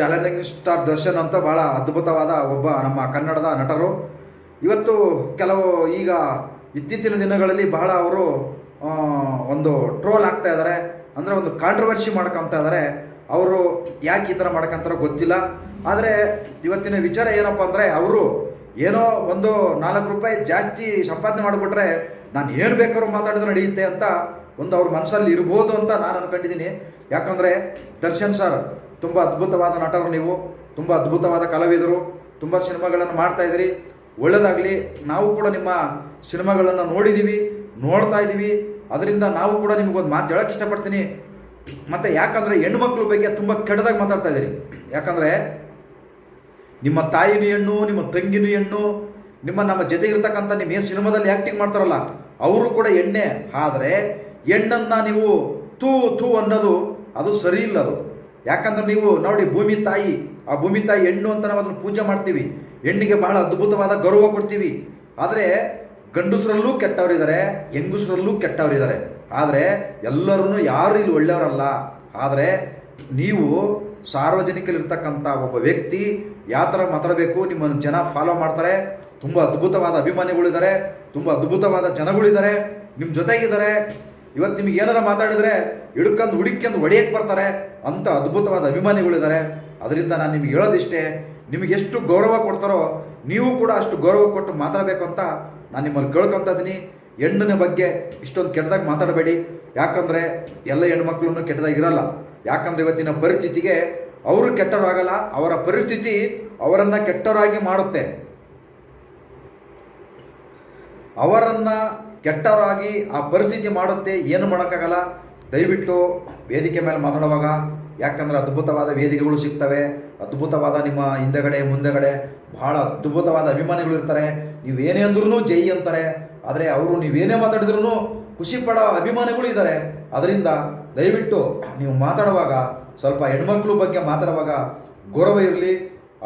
Challenging star Darshan ಅಂತ ಬಹಳ ಅದ್ಭುತವಾದ ಒಬ್ಬ ನಮ್ಮ ಕನ್ನಡದ ನಟರು. ಇವತ್ತು ಕೆಲವು ಈಗ ಇತ್ತೀಚಿನ ದಿನಗಳಲ್ಲಿ ಬಹಳ ಅವರು ಒಂದು ಟ್ರೋಲ್ ಆಗ್ತಾ ಇದ್ದಾರೆ. ಅಂದರೆ ಒಂದು ಕಾಂಟ್ರವರ್ಸಿ ಮಾಡ್ಕೊತಾ ಇದ್ದಾರೆ. ಅವರು ಯಾಕೆ ಈ ಥರ ಮಾಡ್ಕೊಂತಾರೋ ಗೊತ್ತಿಲ್ಲ. ಆದರೆ ಇವತ್ತಿನ ವಿಚಾರ ಏನಪ್ಪ ಅಂದರೆ ಅವರು ಏನೋ ಒಂದು ನಾಲ್ಕು ರೂಪಾಯಿ ಜಾಸ್ತಿ ಸಂಪಾದನೆ ಮಾಡಿಬಿಟ್ರೆ ನಾನು ಏನು ಬೇಕಾದ್ರೂ ಮಾತಾಡಿದ್ರೆ ನಡೆಯುತ್ತೆ ಅಂತ ಒಂದು ಅವ್ರ ಮನಸ್ಸಲ್ಲಿ ಇರ್ಬೋದು ಅಂತ ನಾನು ಅಂದ್ಕೊಂಡಿದ್ದೀನಿ ಯಾಕಂದರೆ ದರ್ಶನ್ ಸರ್ ತುಂಬ ಅದ್ಭುತವಾದ ನಟರು ನೀವು, ತುಂಬ ಅದ್ಭುತವಾದ ಕಲಾವಿದರು, ತುಂಬ ಸಿನಿಮಾಗಳನ್ನು ಮಾಡ್ತಾ ಇದ್ದೀರಿ. ಒಳ್ಳೆಯದಾಗಲಿ, ನಾವು ಕೂಡ ನಿಮ್ಮ ಸಿನಿಮಾಗಳನ್ನು ನೋಡಿದ್ದೀವಿ ನೋಡ್ತಾ ಇದ್ದೀವಿ. ಅದರಿಂದ ನಾವು ಕೂಡ ನಿಮಗೊಂದು ಮಾತು ಹೇಳೋಕ್ಕೆ ಇಷ್ಟಪಡ್ತೀನಿ. ಮತ್ತು ಯಾಕಂದರೆ ಹೆಣ್ಮಕ್ಳ ಬಗ್ಗೆ ತುಂಬ ಕೆಟ್ಟದಾಗಿ ಮಾತಾಡ್ತಾ ಇದ್ದೀರಿ. ಯಾಕಂದರೆ ನಿಮ್ಮ ತಾಯಿನ ಹೆಣ್ಣು, ನಿಮ್ಮ ತಂಗಿನ ಹೆಣ್ಣು, ನಿಮ್ಮ ನಮ್ಮ ಜೊತೆ ಇರತಕ್ಕಂಥ ನಿಮ್ಮ ಏನು ಸಿನಿಮಾದಲ್ಲಿ ಆ್ಯಕ್ಟಿಂಗ್ ಮಾಡ್ತಾರಲ್ಲ, ಅವರು ಕೂಡ ಎಣ್ಣೆ ಆದರೆ ಹೆಣ್ಣನ್ನು ನೀವು ತೂ ತೂ ಅನ್ನೋದು ಅದು ಸರಿ ಇಲ್ಲ ಅದು. ಯಾಕಂದ್ರೆ ನೀವು ನೋಡಿ ಭೂಮಿ ತಾಯಿ, ಆ ಭೂಮಿ ತಾಯಿ ಹೆಣ್ಣು ಅಂತ ನಾವು ಅದನ್ನು ಪೂಜೆ ಮಾಡ್ತೀವಿ. ಹೆಣ್ಣಿಗೆ ಬಹಳ ಅದ್ಭುತವಾದ ಗೌರವ ಕೊಡ್ತೀವಿ. ಆದರೆ ಗಂಡಸರಲ್ಲೂ ಕೆಟ್ಟವರಿದ್ದಾರೆ, ಹೆಂಗಸರಲ್ಲೂ ಕೆಟ್ಟವರಿದ್ದಾರೆ. ಆದರೆ ಎಲ್ಲರೂ ಯಾರು ಇಲ್ಲಿ ಒಳ್ಳೆಯವರಲ್ಲ. ಆದರೆ ನೀವು ಸಾರ್ವಜನಿಕರಿರ್ತಕ್ಕಂಥ ಒಬ್ಬ ವ್ಯಕ್ತಿ, ಯಾವ ಥರ ಮಾತಾಡಬೇಕು, ನಿಮ್ಮನ್ನು ಜನ ಫಾಲೋ ಮಾಡ್ತಾರೆ. ತುಂಬ ಅದ್ಭುತವಾದ ಅಭಿಮಾನಿಗಳಿದ್ದಾರೆ ತುಂಬ ಅದ್ಭುತವಾದ ಜನಗಳಿದ್ದಾರೆ ನಿಮ್ಮ ಜೊತೆಗಿದ್ದಾರೆ. ಇವತ್ತು ನಿಮಗೆ ಏನಾರ ಮಾತಾಡಿದರೆ ಹಿಡ್ಕೊಂಡು ಹುಡುಕ್ಯಂದು ಹೊಡೆಯಕ್ಕೆ ಬರ್ತಾರೆ. ಅಂತ ಅದ್ಭುತವಾದ ಅಭಿಮಾನಿಗಳಿದ್ದಾರೆ ಅದರಿಂದ ನಾನು ನಿಮ್ಗೆ ಹೇಳೋದಿಷ್ಟೇ ನಿಮಗೆ ಎಷ್ಟು ಗೌರವ ಕೊಡ್ತಾರೋ ನೀವು ಕೂಡ ಅಷ್ಟು ಗೌರವ ಕೊಟ್ಟು ಮಾತಾಡಬೇಕು ಅಂತ ನಾನು ನಿಮ್ಮಲ್ಲಿ ಕೇಳ್ಕೊತಾ ಇದ್ದೀನಿ ಹೆಣ್ಣಿನ ಬಗ್ಗೆ ಇಷ್ಟೊಂದು ಕೆಟ್ಟದಾಗ ಮಾತಾಡಬೇಡಿ. ಯಾಕಂದರೆ ಎಲ್ಲ ಹೆಣ್ಮಕ್ಳನ್ನು ಕೆಟ್ಟದಾಗಿ ಇರಲ್ಲ. ಯಾಕಂದರೆ ಇವತ್ತಿನ ಪರಿಸ್ಥಿತಿಗೆ ಅವರು ಕೆಟ್ಟವರಾಗಲ್ಲ, ಅವರ ಪರಿಸ್ಥಿತಿ ಅವರನ್ನು ಕೆಟ್ಟವರಾಗಿ ಮಾಡುತ್ತೆ. ಅವರನ್ನು ಕೆಟ್ಟವರಾಗಿ ಆ ಪರಿಸ್ಥಿತಿ ಮಾಡುತ್ತೆ, ಏನು ಮಾಡೋಕ್ಕಾಗಲ್ಲ. ದಯವಿಟ್ಟು ವೇದಿಕೆ ಮೇಲೆ ಮಾತಾಡುವಾಗ ಯಾಕಂದರೆ ಅದ್ಭುತವಾದ ವೇದಿಕೆಗಳು ಸಿಗ್ತವೆ, ಅದ್ಭುತವಾದ ನಿಮ್ಮ ಹಿಂದೆಗಡೆ, ಮುಂದೆಗಡೆ ಬಹಳ ಅದ್ಭುತವಾದ ಅಭಿಮಾನಿಗಳು ಇರ್ತಾರೆ. ನೀವೇನೇ ಅಂದ್ರೂ ಜೈ ಅಂತಾರೆ, ಆದರೆ ಅವರು ನೀವೇನೇ ಮಾತಾಡಿದ್ರೂ ಖುಷಿ ಪಡೋ ಅಭಿಮಾನಿಗಳು ಇದ್ದಾರೆ. ಅದರಿಂದ ದಯವಿಟ್ಟು ನೀವು ಮಾತಾಡುವಾಗ, ಸ್ವಲ್ಪ ಹೆಣ್ಮಕ್ಳು ಬಗ್ಗೆ ಮಾತಾಡುವಾಗ ಗೌರವ ಇರಲಿ.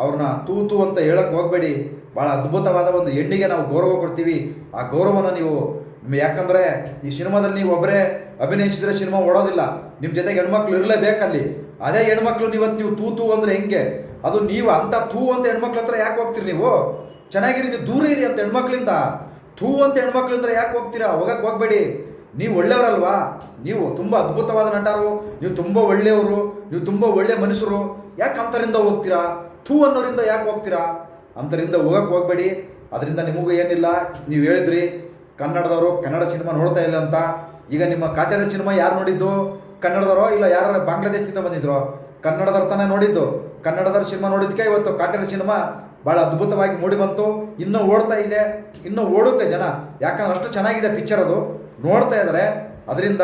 ಅವ್ರನ್ನ ತೂತು ಅಂತ ಹೇಳಕ್ಕೆ ಹೋಗಬೇಡಿ. ಭಾಳ ಅದ್ಭುತವಾದ ಒಂದು ಹೆಣ್ಣಿಗೆ ನಾವು ಗೌರವ ಕೊಡ್ತೀವಿ. ಆ ಗೌರವನ ನೀವು ಯಾಕಂದ್ರೆ ಈ ಸಿನಿಮಾದಲ್ಲಿ ನೀವು ಒಬ್ಬರೇ ಅಭಿನಯಿಸಿದ್ರೆ ಸಿನಿಮಾ ಓಡೋದಿಲ್ಲ. ನಿಮ್ಮ ಜೊತೆಗೆ ಹೆಣ್ಮಕ್ಳು ಇರಲೇಬೇಕಲ್ಲಿ. ಅದೇ ಹೆಣ್ಮಕ್ಳು ಇವತ್ತು ನೀವು ತೂತು ಅಂದ್ರೆ ಹೆಂಗೆ? ಅದು ನೀವು ಅಂತ ತೂ ಅಂತ ಹೆಣ್ಮಕ್ಳ ಹತ್ರ ಯಾಕೆ ಹೋಗ್ತೀರಿ ನೀವು? ಚೆನ್ನಾಗಿರಿ, ನೀವು ದೂರ ಇರಿ ಅಂತ ಹೆಣ್ಮಕ್ಳಿಂದ. ಥೂ ಅಂತ ಹೆಣ್ಮಕ್ಳಿಂದ ಯಾಕೆ ಹೋಗ್ತೀರಾ? ಹೋಗಕ್ಕೆ ಹೋಗಬೇಡಿ. ನೀವು ಒಳ್ಳೆಯವರಲ್ವಾ? ನೀವು ತುಂಬ ಅದ್ಭುತವಾದ ನಟರು, ನೀವು ತುಂಬ ಒಳ್ಳೆಯವರು, ನೀವು ತುಂಬ ಒಳ್ಳೆ ಮನುಷ್ಯರು. ಯಾಕೆ ಅಂತರಿಂದ ಹೋಗ್ತೀರಾ? ಥೂ ಅನ್ನೋರಿಂದ ಯಾಕೆ ಹೋಗ್ತೀರಾ? ಅಂತರಿಂದ ಹೋಗಕ್ಕೆ ಹೋಗಬೇಡಿ. ಅದರಿಂದ ನಿಮಗೂ ಏನಿಲ್ಲ. ನೀವು ಹೇಳಿದ್ರಿ ಕನ್ನಡದವರು ಕನ್ನಡ ಸಿನಿಮಾ ನೋಡ್ತಾ ಇಲ್ಲ ಅಂತ, ಈಗ ನಿಮ್ಮ ಕಾಟೇರ ಸಿನಿಮಾ ಯಾರು ನೋಡಿದ್ದು? ಕನ್ನಡದವರೋ ಇಲ್ಲ ಯಾರು ಬಾಂಗ್ಲಾದೇಶದಿಂದ ಬಂದಿದ್ರು? ಕನ್ನಡದವ್ರ ತಾನೇ ನೋಡಿದ್ದು? ಕನ್ನಡದವ್ರ ಸಿನಿಮಾ ನೋಡಿದ್ದಕ್ಕೆ ಇವತ್ತು ಕಾಟೇರ ಸಿನಿಮಾ ಭಾಳ ಅದ್ಭುತವಾಗಿ ಮೂಡಿ ಬಂತು, ಇನ್ನೂ ಓಡ್ತಾ ಇದೆ, ಇನ್ನೂ ಓಡುತ್ತೆ ಜನ. ಯಾಕಂದ್ರೆ ಅಷ್ಟು ಚೆನ್ನಾಗಿದೆ ಪಿಕ್ಚರ್ ಅದು. ನೋಡ್ತಾ ಇದ್ದಾರೆ ಅದರಿಂದ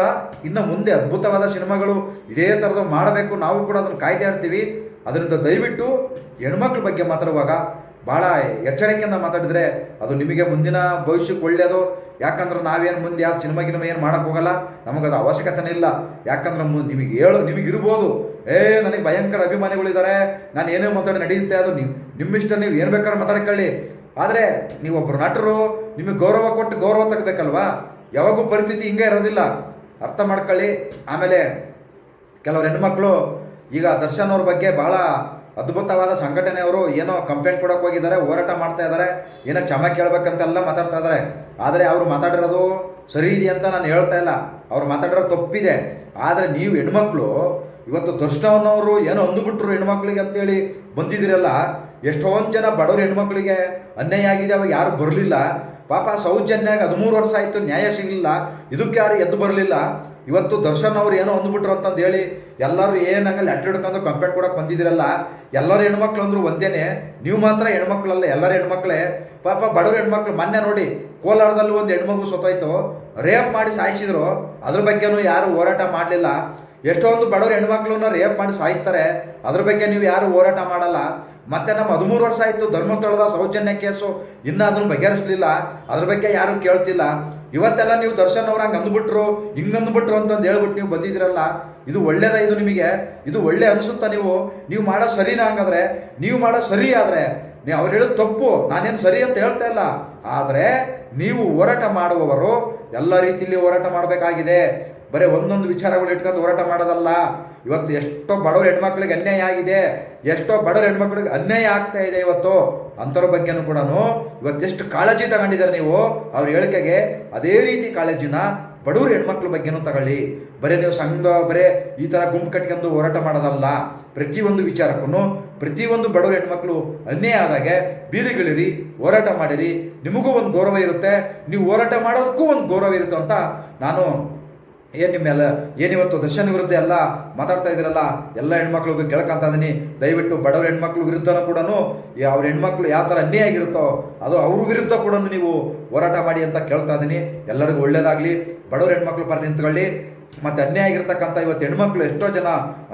ಇನ್ನು ಮುಂದೆ ಅದ್ಭುತವಾದ ಸಿನಿಮಾಗಳು ಇದೇ ಥರದ್ದು ಮಾಡಬೇಕು. ನಾವು ಕೂಡ ಅದನ್ನು ಕಾಯ್ತಾ ಇರ್ತೀವಿ. ಅದರಿಂದ ದಯವಿಟ್ಟು ಹೆಣ್ಮಕ್ಳ ಬಗ್ಗೆ ಮಾತಾಡುವಾಗ ಭಾಳ ಎಚ್ಚರಿಕೆಯಿಂದ ಮಾತಾಡಿದರೆ ಅದು ನಿಮಗೆ ಮುಂದಿನ ಭವಿಷ್ಯಕ್ಕೆ ಒಳ್ಳೆಯದು ಯಾಕಂದ್ರೆ ನಾವೇನು ಮುಂದೆ ಯಾವ ಸಿನಿಮಾ ಗಿನಿಮಾ ಏನು ಹೋಗಲ್ಲ? ನಮಗದು ಅವಶ್ಯಕತೆನೇ ಇಲ್ಲ. ಯಾಕಂದ್ರೆ ನಿಮಗೆ ಹೇಳು ನಿಮಗೆ ಇರ್ಬೋದು ಏ, ನನಗೆ ಭಯಂಕರ ಅಭಿಮಾನಿಗಳಿದ್ದಾರೆ ನಾನು ಏನೇ ಮಾತಾಡಿ ನಡೆಯುತ್ತೆ ಅದು ನೀವು ನಿಮ್ಮಿಷ್ಟ ನೀವು ಏನು ಬೇಕಾದ್ರೂ ಮಾತಾಡ್ಕೊಳ್ಳಿ ಆದರೆ ನೀವೊಬ್ಬರು ನಟರು, ನಿಮಗೆ ಗೌರವ ಕೊಟ್ಟು ಗೌರವ ತಗಬೇಕಲ್ವಾ? ಯಾವಾಗೂ ಪರಿಸ್ಥಿತಿ ಹಿಂಗೆ ಇರೋದಿಲ್ಲ. ಅರ್ಥ ಮಾಡ್ಕೊಳ್ಳಿ. ಆಮೇಲೆ ಕೆಲವರು ಹೆಣ್ಮಕ್ಳು ಈಗ ದರ್ಶನ್ ಅವ್ರ ಬಗ್ಗೆ ಬಹಳ ಅದ್ಭುತವಾದ ಸಂಘಟನೆಯವರು ಏನೋ ಕಂಪ್ಲೇಂಟ್ ಕೊಡೋಕೆ ಹೋಗಿದ್ದಾರೆ, ಹೋರಾಟ ಮಾಡ್ತಾ ಇದ್ದಾರೆ, ಏನೋ ಕ್ಷಮೆ ಕೇಳಬೇಕಂತೆಲ್ಲ ಮಾತಾಡ್ತಾ ಇದ್ದಾರೆ. ಆದರೆ ಅವರು ಮಾತಾಡಿರೋದು ಸರಿ ಇದೆ ಅಂತ ನಾನು ಹೇಳ್ತಾ ಇಲ್ಲ. ಅವ್ರು ಮಾತಾಡಿರೋ ತಪ್ಪಿದೆ. ಆದರೆ ನೀವು ಹೆಣ್ಮಕ್ಳು, ಇವತ್ತು ದರ್ಶನವನ್ನವರು ಏನೋ ಅಂದುಬಿಟ್ರು ಹೆಣ್ಮಕ್ಳಿಗೆ ಅಂತೇಳಿ ಬಂದಿದ್ದೀರಲ್ಲ, ಎಷ್ಟೊಂದು ಜನ ಬಡವ್ರ ಹೆಣ್ಮಕ್ಳಿಗೆ ಅನ್ಯಾಯ ಆಗಿದೆ, ಅವಾಗ ಯಾರು ಬರಲಿಲ್ಲ. ಪಾಪ ಸೌಜನ್ಯಾಗ ಹದಿಮೂರು ವರ್ಷ ಆಯಿತು ನ್ಯಾಯ ಸಿಗಲಿಲ್ಲ. ಇದಕ್ಕೆ ಯಾರು ಎದ್ದು ಬರಲಿಲ್ಲ. ಇವತ್ತು ದರ್ಶನ್ ಅವ್ರು ಏನೋ ಅಂದ್ಬಿಟ್ರು ಅಂತಂದು ಹೇಳಿ ಎಲ್ಲರೂ ಏನಂಗಲ್ಲಿ ಅಟ್ಟಿ ಹಿಡ್ಕೊಂಡು ಕಂಪ್ಲೇಂಟ್ ಕೊಡಕ್ಕೆ ಬಂದಿದ್ದೀರಲ್ಲ, ಎಲ್ಲರೂ ಹೆಣ್ಮಕ್ಳು ಅಂದ್ರು ಒಂದೇನೆ, ನೀವು ಮಾತ್ರ ಹೆಣ್ಮಕ್ಳಲ್ಲ, ಎಲ್ಲರ ಹೆಣ್ಮಕ್ಳೇ. ಪಾಪ ಬಡವ್ರ ಹೆಣ್ಮಕ್ಳು ಮೊನ್ನೆ ನೋಡಿ ಕೋಲಾರದಲ್ಲಿ ಒಂದು ಹೆಣ್ಮಗು ಸೊತ್ತೋಯ್ತು ರೇಪ್ ಮಾಡಿ ಸಾಯಿಸಿದ್ರು. ಅದ್ರ ಬಗ್ಗೆನೂ ಯಾರು ಹೋರಾಟ ಮಾಡಲಿಲ್ಲ. ಎಷ್ಟೊಂದು ಬಡವ್ರ ಹೆಣ್ಮಕ್ಳನ್ನ ರೇಪ್ ಮಾಡಿ ಸಾಯಿಸ್ತಾರೆ. ಅದ್ರ ಬಗ್ಗೆ ನೀವು ಯಾರು ಹೋರಾಟ ಮಾಡಲ್ಲ. ಮತ್ತೆ ನಮ್ಮ ಹದಿಮೂರು ವರ್ಷ ಆಯಿತು ಧರ್ಮಸ್ಥಳದ ಸೌಜನ್ಯ ಕೇಸು ಇನ್ನೂ ಅದನ್ನು ಬಗೆಹರಿಸಲಿಲ್ಲ. ಅದ್ರ ಬಗ್ಗೆ ಯಾರು ಕೇಳ್ತಿಲ್ಲ. ಇವತ್ತೆಲ್ಲ ನೀವು ದರ್ಶನ್ ಅವ್ರ ಹಂಗೆ ಅಂದ್ಬಿಟ್ರು, ಹಿಂಗೆ ಅಂದ್ಬಿಟ್ರು ಅಂತಂದು ಹೇಳ್ಬಿಟ್ಟು ನೀವು ಬಂದಿದ್ದೀರಲ್ಲ ಇದು ಒಳ್ಳೇದ ಇದು ನಿಮಗೆ? ಇದು ಒಳ್ಳೆ ಅನಿಸುತ್ತಾ ನೀವು? ನೀವು ಮಾಡೋ ಸರಿನಾ ಹಂಗಾದ್ರೆ? ನೀವು ಮಾಡೋ ಸರಿ ಆದರೆ? ನೀವು ಅವ್ರು ಹೇಳೋದು ತಪ್ಪು, ನಾನೇನು ಸರಿ ಅಂತ ಹೇಳ್ತಾ ಇಲ್ಲ. ಆದರೆ ನೀವು ಹೋರಾಟ ಮಾಡುವವರು ಎಲ್ಲ ರೀತಿಯಲ್ಲಿ ಹೋರಾಟ ಮಾಡಬೇಕಾಗಿದೆ. ಬರೀ ಒಂದೊಂದು ವಿಚಾರಗಳು ಇಟ್ಕೊಂಡು ಹೋರಾಟ ಮಾಡೋದಲ್ಲ. ಇವತ್ತು ಎಷ್ಟೋ ಬಡವ್ರ ಹೆಣ್ಮಕ್ಳಿಗೆ ಅನ್ಯಾಯ ಆಗಿದೆ. ಎಷ್ಟೋ ಬಡವ್ರ ಹೆಣ್ಮಕ್ಳಿಗೆ ಅನ್ಯಾಯ ಆಗ್ತಾ ಇದೆ ಇವತ್ತು. ಅಂಥವ್ರ ಬಗ್ಗೆನೂ ಕೂಡ ಇವತ್ತೆಷ್ಟು ಕಾಳಜಿ ತಗೊಂಡಿದ್ದಾರೆ ನೀವು. ಅವ್ರ ಹೇಳಿಕೆಗೆ ಅದೇ ರೀತಿ ಕಾಳಜಿನ ಬಡವ್ರ ಹೆಣ್ಮಕ್ಳ ಬಗ್ಗೆನೂ ತಗೊಳ್ಳಿ. ಬರೀ ನೀವು ಸಂಘ, ಬರೇ ಈ ಥರ ಗುಂಪು ಕಟ್ಕೊಂಡು ಹೋರಾಟ ಮಾಡೋದಲ್ಲ. ಪ್ರತಿಯೊಂದು ವಿಚಾರಕ್ಕೂ ಪ್ರತಿಯೊಂದು ಬಡವ್ರ ಹೆಣ್ಮಕ್ಳು ಅನ್ಯಾಯ ಆದಾಗೆ ಬೀದಿಗಿಳಿರಿ, ಹೋರಾಟ ಮಾಡಿರಿ. ನಿಮಗೂ ಒಂದು ಗೌರವ ಇರುತ್ತೆ. ನೀವು ಹೋರಾಟ ಮಾಡೋದಕ್ಕೂ ಒಂದು ಗೌರವ ಇರುತ್ತೆ ಅಂತ ನಾನು ಏನು ನಿಮ್ಮೆಲ್ಲ ಏನಿವತ್ತು ದರ್ಶನ ವಿರುದ್ಧ ಎಲ್ಲ ಮಾತಾಡ್ತಾ ಇದ್ದೀರಲ್ಲ? ಎಲ್ಲ ಹೆಣ್ಮಕ್ಳಿಗೂ ಕೇಳ್ಕೊಂತ ಇದೀನಿ ದಯವಿಟ್ಟು ಬಡವ್ರ ಹೆಣ್ಮಕ್ಳು ವಿರುದ್ಧನೂ ಕೂಡ ಅವ್ರ ಹೆಣ್ಮಕ್ಳು ಯಾವ ಥರ ಅನ್ಯಾಯ ಆಗಿರುತ್ತೋ ಅದು ಅವ್ರ ವಿರುದ್ಧ ಕೂಡ ನೀವು ಹೋರಾಟ ಮಾಡಿ ಅಂತ ಕೇಳ್ತಾ ಇದ್ದೀನಿ ಎಲ್ಲರಿಗೂ ಒಳ್ಳೇದಾಗಲಿ. ಬಡವ್ರ ಹೆಣ್ಮಕ್ಳು ಪರ ನಿಂತ್ಕೊಳ್ಳಿ. ಮತ್ತು ಅನ್ಯಾಯ ಆಗಿರ್ತಕ್ಕಂಥ ಇವತ್ತು ಹೆಣ್ಮಕ್ಳು ಎಷ್ಟೋ ಜನ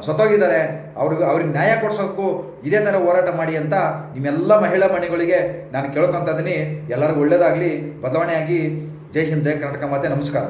ಸತ್ತೋಗಿದ್ದಾರೆ. ಅವ್ರಿಗೆ ಅವ್ರಿಗೆ ನ್ಯಾಯ ಕೊಡ್ಸೋಕ್ಕೂ ಇದೇ ಥರ ಹೋರಾಟ ಮಾಡಿ ಅಂತ ನಿಮ್ಮೆಲ್ಲ ಮಹಿಳಾ ಮಣಿಗಳಿಗೆ ನಾನು ಕೇಳ್ಕೊತ ಇದ್ದೀನಿ ಎಲ್ಲರಿಗೂ ಒಳ್ಳೇದಾಗಲಿ. ಬದಲಾವಣೆಯಾಗಿ. ಜೈ ಹಿಂದ್, ಜೈ ಕರ್ನಾಟಕ ಮಾತೆ. ನಮಸ್ಕಾರ.